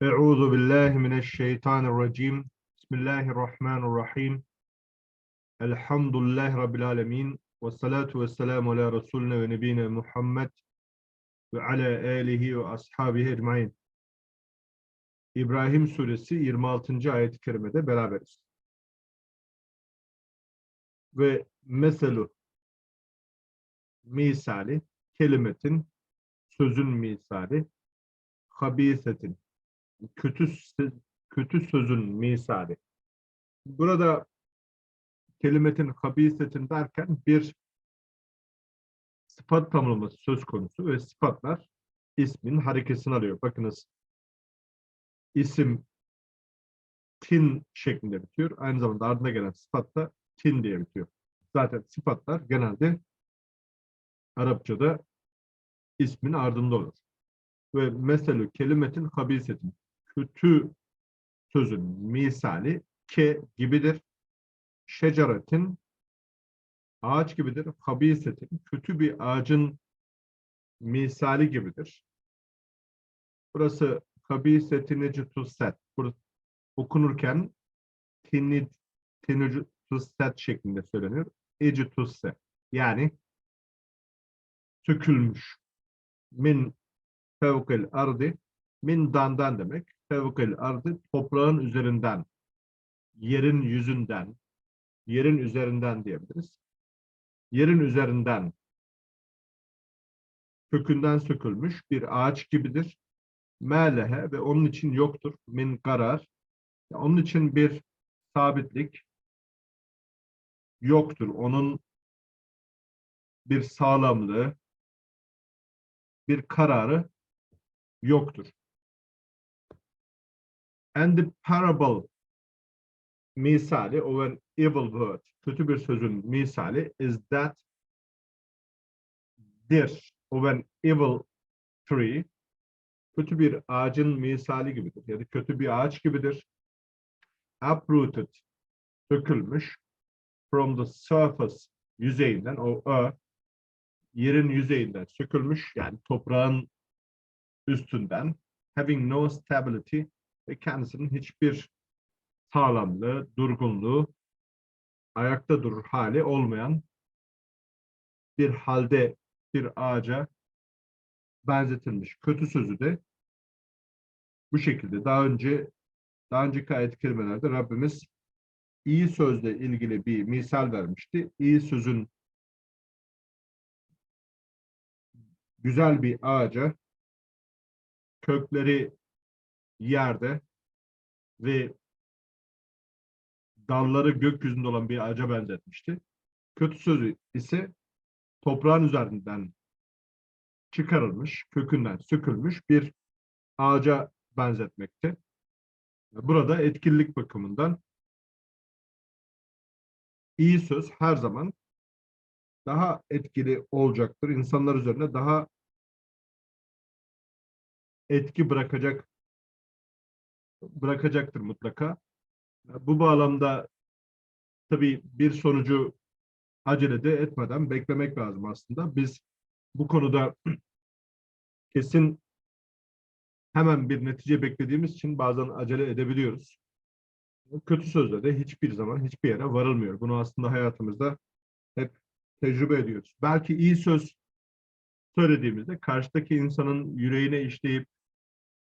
Euzu billahi mineşşeytanirracim. Bismillahirrahmanirrahim. Elhamdülillahi rabbil alamin. Ve salatu vesselamu ala resulina ve nebiyina Muhammed ve ala alihi ve ashabihi ecmaîn. İbrahim suresi 26. ayet-i kerimede beraberiz. Ve meselu misali kelimetin sözün misali habisetin kötü kötü sözün misali. Burada kelimetin habisetin derken bir sıfat tamlaması söz konusu ve sıfatlar ismin harekesini alıyor. Bakınız isim tin şeklinde bitiyor. Aynı zamanda ardına gelen sıfat da tin diye bitiyor. Zaten sıfatlar genelde Arapçada ismin ardında olur. Ve meselü kelimetin habisetin kötü sözün misali ke gibidir. Şecaretin ağaç gibidir. Habisetin kötü bir ağacın misali gibidir. Burası habisetinici tusset. Burası okunurken tinni tinici tusset şeklinde söyleniyor. Eci tusset. Yani sökülmüş. Min fevkel ardı min dandan demek. Fevkel ardı toprağın üzerinden, yerin yüzünden, yerin üzerinden diyebiliriz. Yerin üzerinden kökünden sökülmüş bir ağaç gibidir. Melehe ve onun için yoktur. Min karar. Onun için bir sabitlik yoktur. Onun bir sağlamlığı, bir kararı yoktur. And the parable misali of an evil word, kötü bir sözün misali is that dir of an evil tree, kötü bir ağacın misali gibidir. Ya da kötü bir ağaç gibidir. Uprooted, sökülmüş from the surface, yüzeyinden, o earth, yerin yüzeyinden sökülmüş, yani toprağın üstünden, having no stability, ve kendisinin hiçbir sağlamlığı, durgunluğu, ayakta durur hali olmayan bir halde bir ağaca benzetilmiş. Kötü sözü de bu şekilde. Daha önce daha önceki ayet kelimelerde Rabbimiz iyi sözle ilgili bir misal vermişti. İyi sözün güzel bir ağaca kökleri yerde ve dalları gökyüzünde olan bir ağaca benzetmişti. Kötü sözü ise toprağın üzerinden çıkarılmış, kökünden sökülmüş bir ağaca benzetmekte. Burada etkililik bakımından iyi söz her zaman daha etkili olacaktır. İnsanlar üzerine daha etki bırakacak bırakacaktır mutlaka. Bu bağlamda tabii bir sonucu acele de etmeden beklemek lazım aslında. Biz bu konuda kesin hemen bir netice beklediğimiz için bazen acele edebiliyoruz. Kötü sözle de hiçbir zaman hiçbir yere varılmıyor. Bunu aslında hayatımızda hep tecrübe ediyoruz. Belki iyi söz söylediğimizde karşıdaki insanın yüreğine işleyip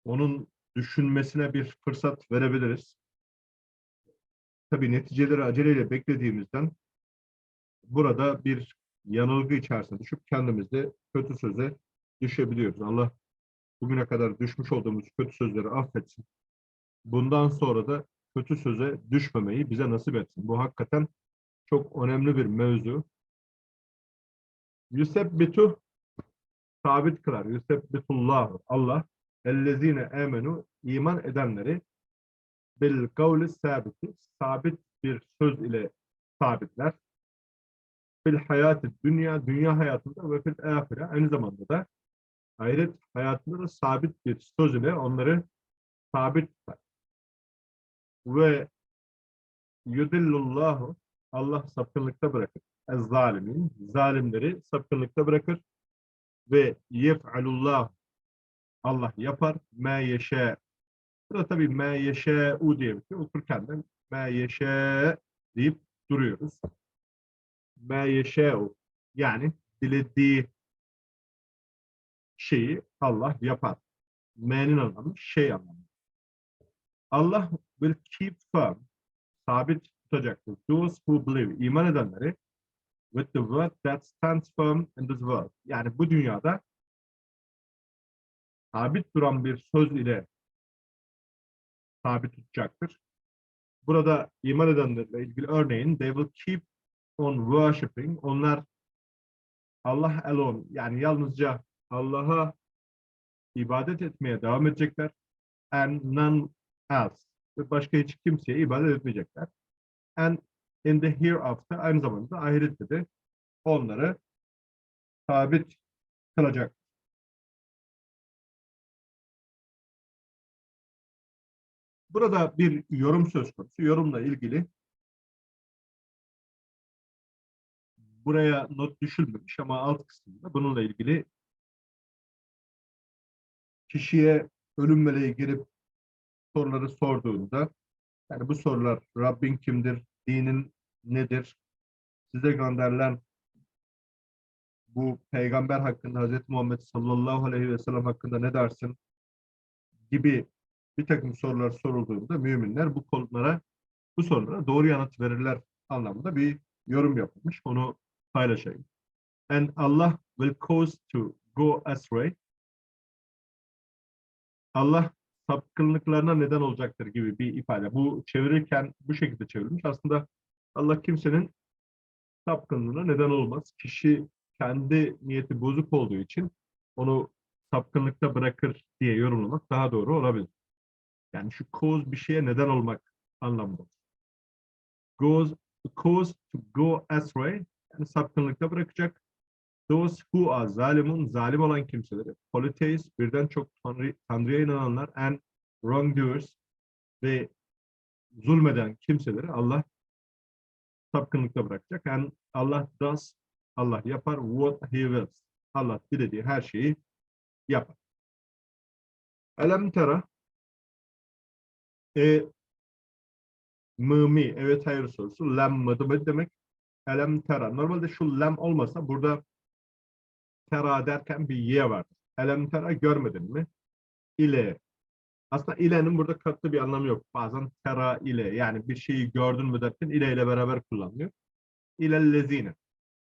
onun düşünmesine bir fırsat verebiliriz. Tabii neticeleri aceleyle beklediğimizden burada bir yanılgı içerisine düşüp kendimizde kötü söze düşebiliyoruz. Allah bugüne kadar düşmüş olduğumuz kötü sözleri affetsin. Bundan sonra da kötü söze düşmemeyi bize nasip etsin. Bu hakikaten çok önemli bir mevzu. Yusebbitu sabit kılar. Yusebbitullah. Allah ellezine emenu iman edenleri bil kavli sabiti sabit bir söz ile sabitler. Bil hayatı dünya dünya hayatında ve fil ahire aynı zamanda da ahiret hayatında da sabit bir söz ile onları sabit tutar. Ve yudillullahu Allah sapkınlıkta bırakır. Ez zalimleri sapkınlıkta bırakır ve yef'alullah Allah yapar. Me yeşe Burada tabii me yeşe u diye bitiyor. Okurken de me yeşe deyip duruyoruz. Me yeşe u. Yani dilediği şeyi Allah yapar. Me'nin anlamı şey anlamı. Allah will keep firm. Sabit tutacaktır. Those who believe. iman edenleri with the word that stands firm in this world. Yani bu dünyada sabit duran bir söz ile sabit tutacaktır. Burada iman edenlerle ilgili örneğin they will keep on worshiping. Onlar Allah alone yani yalnızca Allah'a ibadet etmeye devam edecekler. And none else. Başka hiç kimseye ibadet etmeyecekler. And in the hereafter aynı zamanda ahirette de onları sabit kılacak. Burada bir yorum söz konusu. Yorumla ilgili buraya not düşülmemiş ama alt kısmında bununla ilgili kişiye ölüm meleği gelip soruları sorduğunda yani bu sorular Rabbin kimdir, dinin nedir, size gönderilen bu peygamber hakkında Hz. Muhammed sallallahu aleyhi ve sellem hakkında ne dersin gibi bir takım sorular sorulduğunda müminler bu konulara bu sorulara doğru yanıt verirler anlamında bir yorum yapılmış. Onu paylaşayım. And Allah will cause to go astray. Allah sapkınlıklarına neden olacaktır gibi bir ifade. Bu çevirirken bu şekilde çevrilmiş. Aslında Allah kimsenin sapkınlığına neden olmaz. Kişi kendi niyeti bozuk olduğu için onu sapkınlıkta bırakır diye yorumlamak daha doğru olabilir. Yani şu cause bir şeye neden olmak anlamında. Goes, cause to go astray yani sapkınlıkta bırakacak. Those who are zalimun, zalim olan kimseleri, polytheists, birden çok tanrı, Tanrı'ya inananlar, and wrongdoers ve zulmeden kimseleri Allah sapkınlıkta bırakacak. And Allah does, Allah yapar what he wills. Allah dilediği her şeyi yapar. Elem tera e mı evet hayır sorusu. Lem mıdı demek. Elem tera. Normalde şu lem olmasa burada tera derken bir ye var. Elem tera görmedin mi? İle. Aslında ile'nin burada katlı bir anlamı yok. Bazen tera ile yani bir şeyi gördün mü derken ile ile beraber kullanılıyor. İle lezine.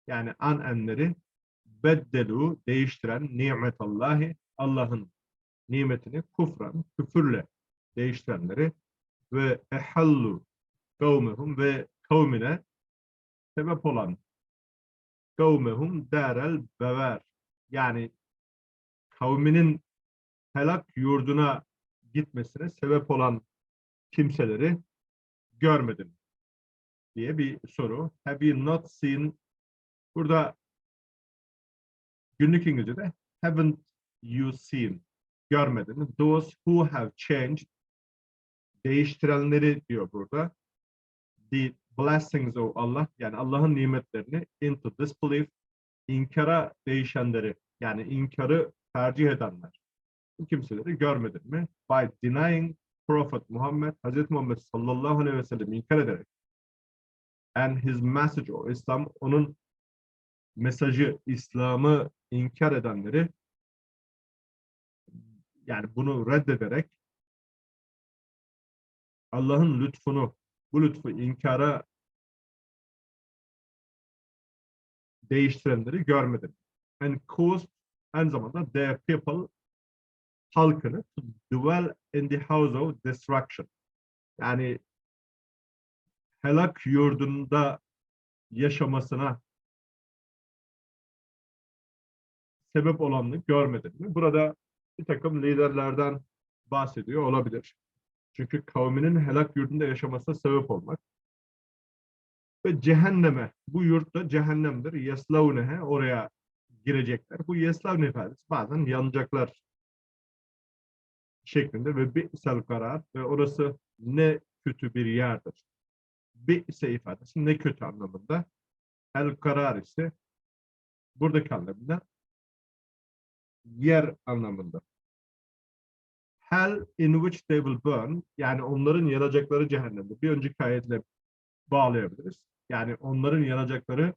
Yani an enleri beddelu değiştiren nimetallahi Allah'ın nimetini kufran, küfürle değiştirenleri ve ehallu kavmehum ve kavmine sebep olan kavmehum derel bever yani kavminin helak yurduna gitmesine sebep olan kimseleri görmedin diye bir soru. Have you not seen burada günlük İngilizce'de haven't you seen görmedin. Those who have changed değiştirenleri diyor burada. The blessings of Allah yani Allah'ın nimetlerini into disbelief inkara değişenleri yani inkarı tercih edenler. Bu kimseleri görmedin mi? By denying Prophet Muhammed, Hz. Muhammed sallallahu aleyhi ve sellem inkar ederek and his message o İslam onun mesajı İslam'ı inkar edenleri yani bunu reddederek Allah'ın lütfunu, bu lütfu inkara değiştirenleri görmedim. And caused aynı zamanda their people halkını to dwell in the house of destruction. Yani helak yurdunda yaşamasına sebep olanını görmedim? Burada bir takım liderlerden bahsediyor olabilir. Çünkü kavminin helak yurdunda yaşamasına sebep olmak. Ve cehenneme, bu yurt da cehennemdir. Yeslavnehe, oraya girecekler. Bu yeslavne ifadesi bazen yanacaklar şeklinde ve bi'sel karar ve orası ne kötü bir yerdir. Bi'se ifadesi ne kötü anlamında. El karar ise buradaki anlamında yer anlamında. Hell in which they will burn yani onların yanacakları cehennemde. Bir önceki ayetle bağlayabiliriz. Yani onların yanacakları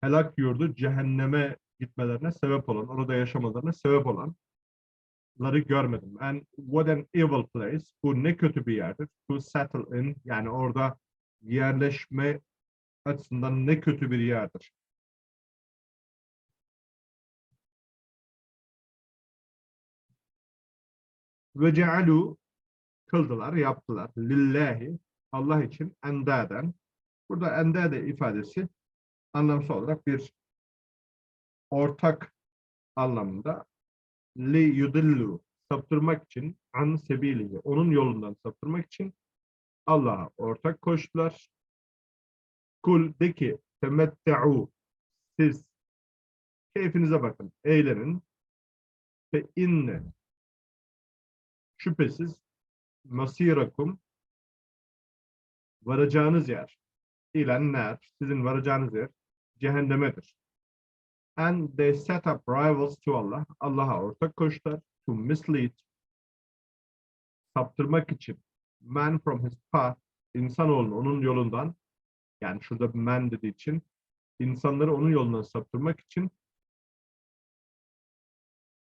helak yurdu cehenneme gitmelerine sebep olan, orada yaşamalarına sebep olanları görmedim. And what an evil place. Bu ne kötü bir yerdir. To settle in yani orada yerleşme açısından ne kötü bir yerdir. Ve cealu kıldılar, yaptılar. Lillahi Allah için endaden. Burada endade ifadesi anlamsal olarak bir ortak anlamında li yudillu saptırmak için an sebilihi onun yolundan saptırmak için Allah'a ortak koştular. Kul de ki temette'u siz keyfinize bakın, eğlenin ve inne şüphesiz masirakum varacağınız yer ilenler sizin varacağınız yer cehennemedir. And they set up rivals to Allah. Allah'a ortak koştular. To mislead. Saptırmak için. Man from his path. İnsanoğlunu onun yolundan. Yani şurada man dediği için. insanları onun yolundan saptırmak için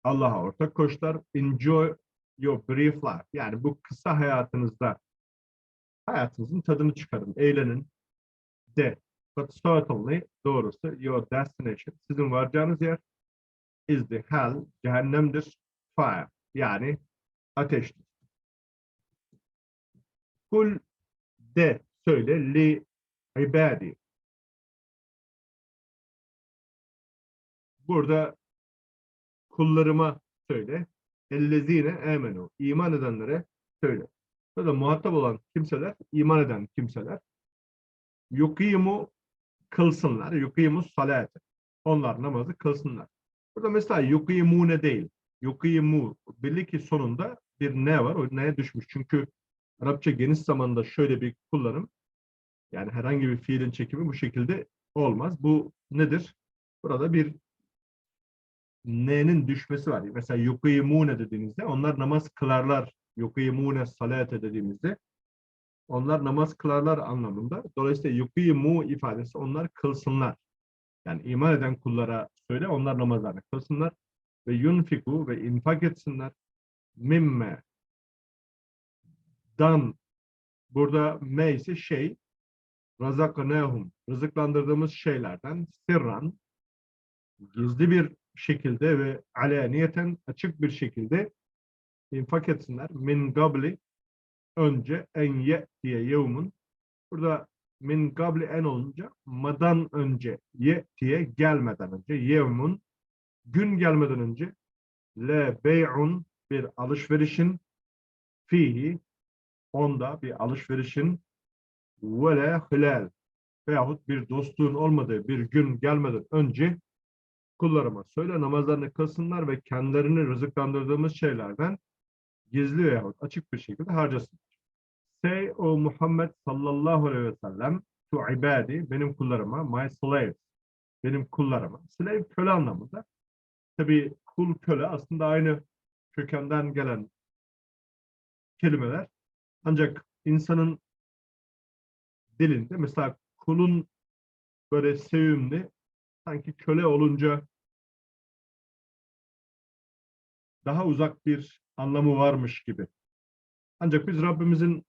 Allah'a ortak koştular. Enjoy your brief life. Yani bu kısa hayatınızda hayatınızın tadını çıkarın. Eğlenin. De. But certainly doğrusu your destination sizin varacağınız yer is the hell cehennemdir fire yani ateştir. Kul de söyle li ibadi. Burada kullarıma söyle. Ellezine emenu. iman edenlere söyle. Burada muhatap olan kimseler, iman eden kimseler. Yukimu kılsınlar. Yukimus salate. Onlar namazı kılsınlar. Burada mesela yukimune değil. Yukimu. Belli ki sonunda bir ne var. O neye düşmüş. Çünkü Arapça geniş zamanda şöyle bir kullanım. Yani herhangi bir fiilin çekimi bu şekilde olmaz. Bu nedir? Burada bir ne'nin düşmesi var. Mesela yukimune dediğinizde onlar namaz kılarlar. Yukimune salate dediğimizde onlar namaz kılarlar anlamında. Dolayısıyla yukimu ifadesi onlar kılsınlar. Yani iman eden kullara söyle onlar namazlarını kılsınlar ve yunfiku ve infak etsinler mimme dan burada me ise şey razaknehum rızıklandırdığımız şeylerden sirran gizli bir şekilde ve aleniyeten açık bir şekilde infak etsinler. Min gabli önce en ye diye yevmun. Burada min gabli en olunca madan önce ye diye gelmeden önce yevmun. Gün gelmeden önce le bey'un bir alışverişin. Fihi onda bir alışverişin. Ve le hilal veyahut bir dostluğun olmadığı bir gün gelmeden önce kullarıma söyle namazlarını kılsınlar ve kendilerini rızıklandırdığımız şeylerden gizli veyahut açık bir şekilde harcasın. Say o Muhammed sallallahu aleyhi ve sellem to ibadi benim kullarıma my slaves benim kullarıma. Slave köle anlamında. Tabi kul köle aslında aynı kökenden gelen kelimeler. Ancak insanın dilinde mesela kulun böyle sevimli sanki köle olunca daha uzak bir anlamı varmış gibi. Ancak biz Rabbimizin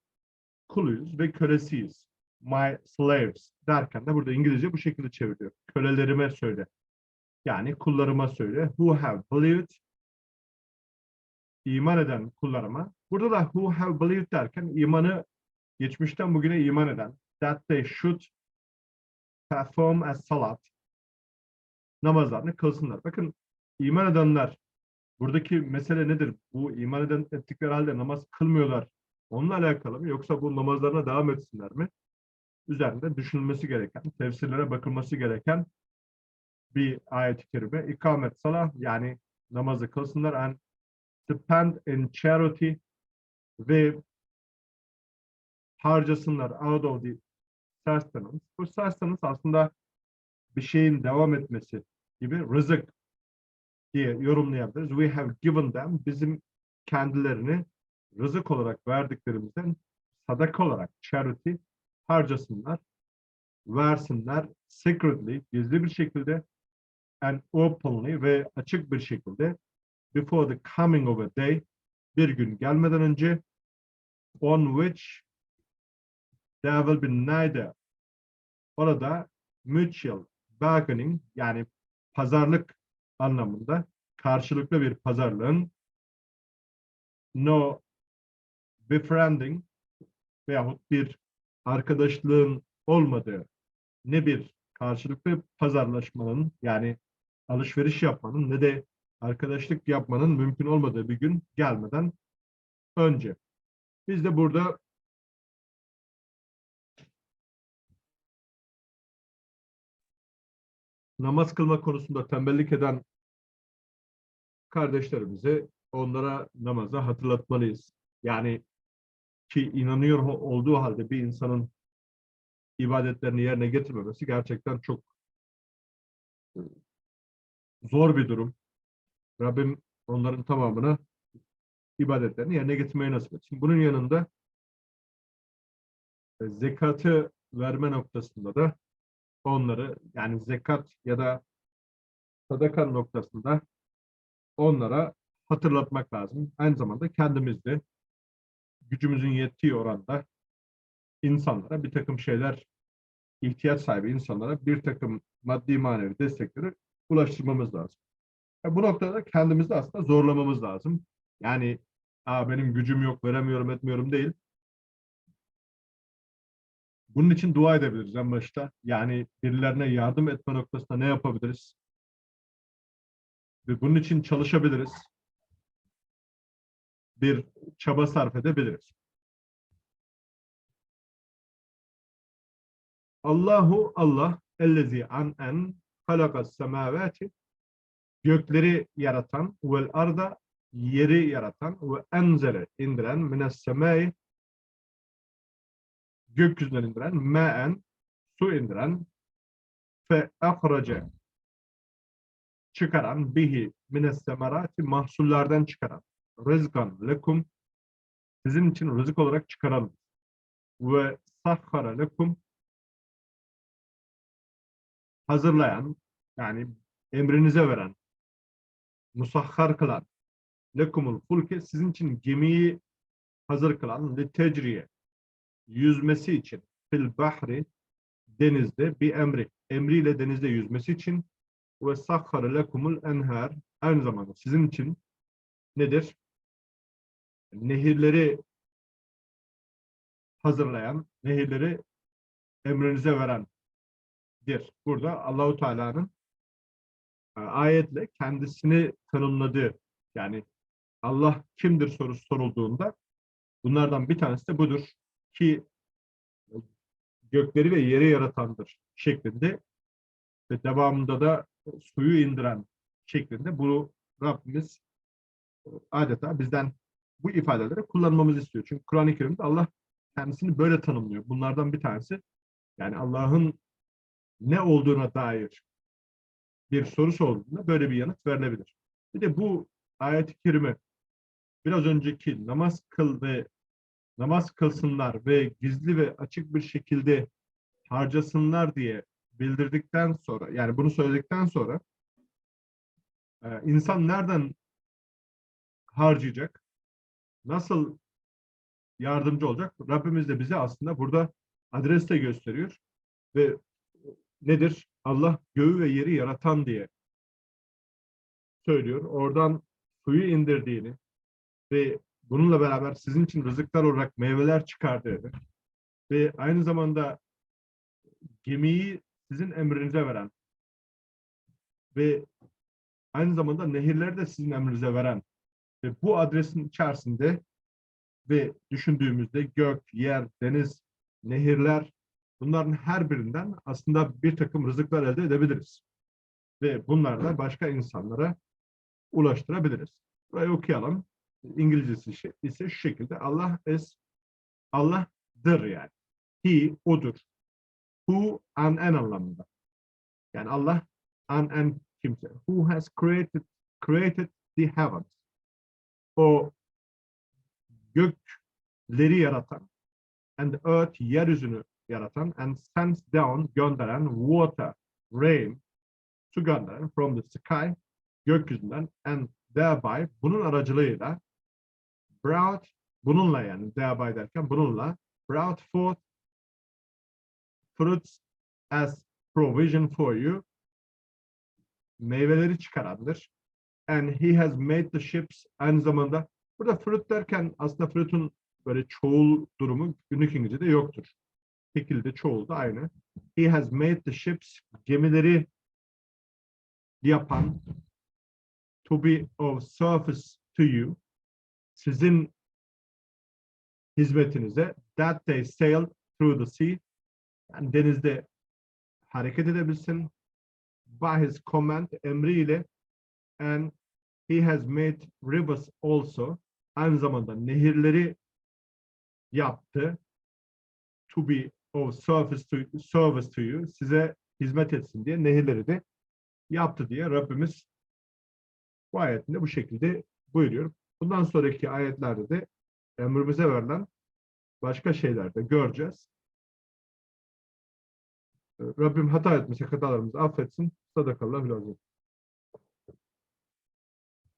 kuluyuz ve kölesiyiz. My slaves derken de burada İngilizce bu şekilde çeviriyor. Kölelerime söyle. Yani kullarıma söyle. Who have believed iman eden kullarıma. Burada da who have believed derken imanı geçmişten bugüne iman eden that they should perform as salat namazlarını kılsınlar. Bakın iman edenler buradaki mesele nedir? Bu iman eden ettikleri halde namaz kılmıyorlar. Onunla alakalı mı yoksa bu namazlarına devam etsinler mi? Üzerinde düşünülmesi gereken, tefsirlere bakılması gereken bir ayet-i kerime. İkamet salah yani namazı kılsınlar and spend in charity ve harcasınlar out of the sustenance. Bu sustenance aslında bir şeyin devam etmesi gibi rızık diye yorumlayabiliriz. We have given them bizim kendilerini rızık olarak verdiklerimizden sadaka olarak charity harcasınlar, versinler secretly, gizli bir şekilde and openly ve açık bir şekilde before the coming of a day bir gün gelmeden önce on which there will be neither orada mutual bargaining yani pazarlık anlamında karşılıklı bir pazarlığın no befriending veyahut bir arkadaşlığın olmadığı ne bir karşılıklı pazarlaşmanın yani alışveriş yapmanın ne de arkadaşlık yapmanın mümkün olmadığı bir gün gelmeden önce. Biz de burada namaz kılma konusunda tembellik eden kardeşlerimize onlara namaza hatırlatmalıyız. Yani ki inanıyor olduğu halde bir insanın ibadetlerini yerine getirmemesi gerçekten çok zor bir durum. Rabbim onların tamamını ibadetlerini yerine getirmeyi nasip etsin. Bunun yanında e, zekatı verme noktasında da onları yani zekat ya da sadaka noktasında onlara hatırlatmak lazım. Aynı zamanda kendimiz de gücümüzün yettiği oranda insanlara bir takım şeyler ihtiyaç sahibi insanlara bir takım maddi manevi destekleri ulaştırmamız lazım. Yani bu noktada kendimizi aslında zorlamamız lazım. Yani Aa, benim gücüm yok, veremiyorum, etmiyorum değil. Bunun için dua edebiliriz en başta. Yani birilerine yardım etme noktasında ne yapabiliriz? Ve bunun için çalışabiliriz. Bir çaba sarf edebiliriz. Allahu Allah ellezi an en halakas semavati gökleri yaratan vel arda yeri yaratan ve enzere indiren mines semai gökyüzünden indiren me'en su indiren fe akrace çıkaran bihi mines semerati mahsullerden çıkaran rızkan lekum sizin için rızık olarak çıkaran ve sahhara lekum hazırlayan yani emrinize veren musahhar kılan lekumul fulke sizin için gemiyi hazır kılan li tecriye yüzmesi için fil bahri denizde bir emri emriyle denizde yüzmesi için ve sahhara lekumul enher aynı zamanda sizin için nedir? Nehirleri hazırlayan, nehirleri emrinize verendir. Burada Allahu Teala'nın e, ayetle kendisini tanımladığı yani Allah kimdir sorusu sorulduğunda bunlardan bir tanesi de budur ki gökleri ve yeri yaratandır şeklinde ve devamında da suyu indiren şeklinde bunu Rabbimiz adeta bizden bu ifadeleri kullanmamızı istiyor. Çünkü Kur'an-ı Kerim'de Allah kendisini böyle tanımlıyor. Bunlardan bir tanesi yani Allah'ın ne olduğuna dair bir soru sorduğunda böyle bir yanıt verilebilir. Bir de bu ayet-i kerime biraz önceki namaz kıl ve namaz kılsınlar ve gizli ve açık bir şekilde harcasınlar diye bildirdikten sonra yani bunu söyledikten sonra e, insan nereden harcayacak? Nasıl yardımcı olacak? Rabbimiz de bize aslında burada adres de gösteriyor ve nedir? Allah göğü ve yeri yaratan diye söylüyor. Oradan suyu indirdiğini ve bununla beraber sizin için rızıklar olarak meyveler çıkardığını ve aynı zamanda gemiyi sizin emrinize veren ve aynı zamanda nehirleri de sizin emrinize veren ve bu adresin içerisinde ve düşündüğümüzde gök, yer, deniz, nehirler bunların her birinden aslında bir takım rızıklar elde edebiliriz. Ve bunlarla başka insanlara ulaştırabiliriz. Burayı okuyalım. İngilizcesi ise şu şekilde Allah es Allah'dır yani. He, odur. Who, an en anlamında. Yani Allah, an en kimse. Who has created created the heavens. O gökleri yaratan and earth yeryüzünü yaratan and sends down gönderen water rain su gönderen from the sky gökyüzünden and thereby bunun aracılığıyla brought bununla yani thereby derken bununla. Brought forth fruits as provision for you. Meyveleri çıkarandır. And he has made the ships aynı zamanda. Burada fruit derken aslında fruit'un böyle çoğul durumu günlük İngilizce'de yoktur. Şekilde çoğul da aynı. He has made the ships gemileri yapan to be of service to you sizin hizmetinize that they sail through the sea. Yani denizde hareket edebilsin. By his command emriyle and he has made rivers also. Aynı zamanda nehirleri yaptı. To be of service to, service to you size hizmet etsin diye nehirleri de yaptı diye Rabbimiz bu ayetinde bu şekilde buyuruyor. Bundan sonraki ayetlerde de emrimize verilen başka şeyler de göreceğiz. Rabbim hata etmişsek hatalarımızı affetsin. Sadakallahu lazım.